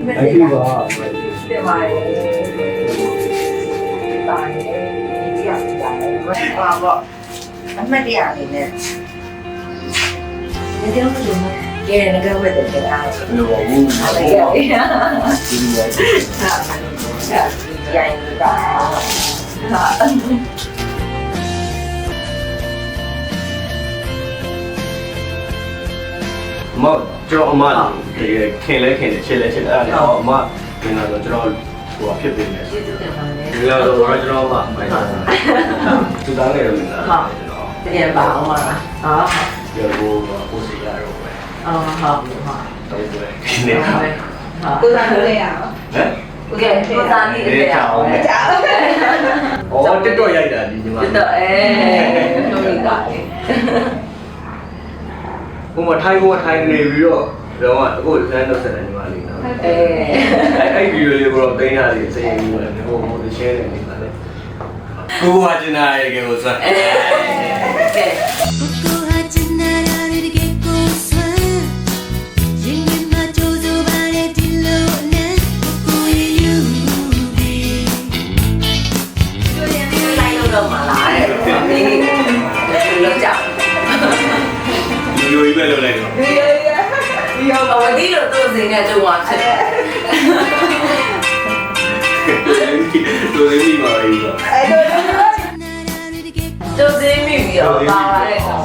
အခုကတင်ပါတယ်တင်ပါတယ်ဒီကြောက်ကြတယ်ဟာပေါ့အမှတ်တရအနေနဲ့ဒီကြောင့်လို့ကဲငါကဝတ်တယ်ကြာတယ်လောဘူးအဲ့ဒါဒီကြလိုည့်ရပဲဟာဟာရိုင်းတာဟာ မကျွန်တော်အမတကယ်ခင်လဲခင်တယ်ချစ်လဲချစ်တယ်အဲ့ဒါအမကျင်လာတော့ကျွန်တော်ဟိုဖြစ်နေတယ် ကျေးဇူးတင်ပါတယ် ဒီလိုတော့ကျွန်တော်အမမိုင်းတာသူသားငယ်တော့မင်းသားကျွန်တော် တကယ်ပါအောင်ပါလားဟာ ပြောဖို့ကိုစီရတော့ပဲ အော်ဟုတ်ဟုတ်ဟုတ် တော့ပဲဒီနေ့ကဟမ် ကိုစားလို့ရအောင် โอเคကိုသားနေတယ်ကြာအောင် ကြာ အော်တက်တော့ရိုက်တာဒီညီမ တော်တော်အဲလို့မိတာလေ ဟိုမှာထိုင်ကိုထိုင်နေပြီးတော့တော့အခုစမ်းတော့ဆက်တယ်ညီမလေးနော်အဲအဲ့အဲ့ဗီဒီယိုလေးကိုတော့သိနေတာလေးစိတ်ရင်းနေတယ်ဟိုဟို share နေနေတာလေကိုကကျင်နာရကေကိုစ ပဲလုပ်လိုက်တော့ဒီရရဒီရောအဝတိလို့သူ့စင်းနဲ့ကြုံသွားဖြစ်တယ်လူလေးမိပါပြီတော့အဲ့လိုနာရတဲ့ကေကျုပ်စင်းမိပြီးတော့ပါလာတဲ့ကောင်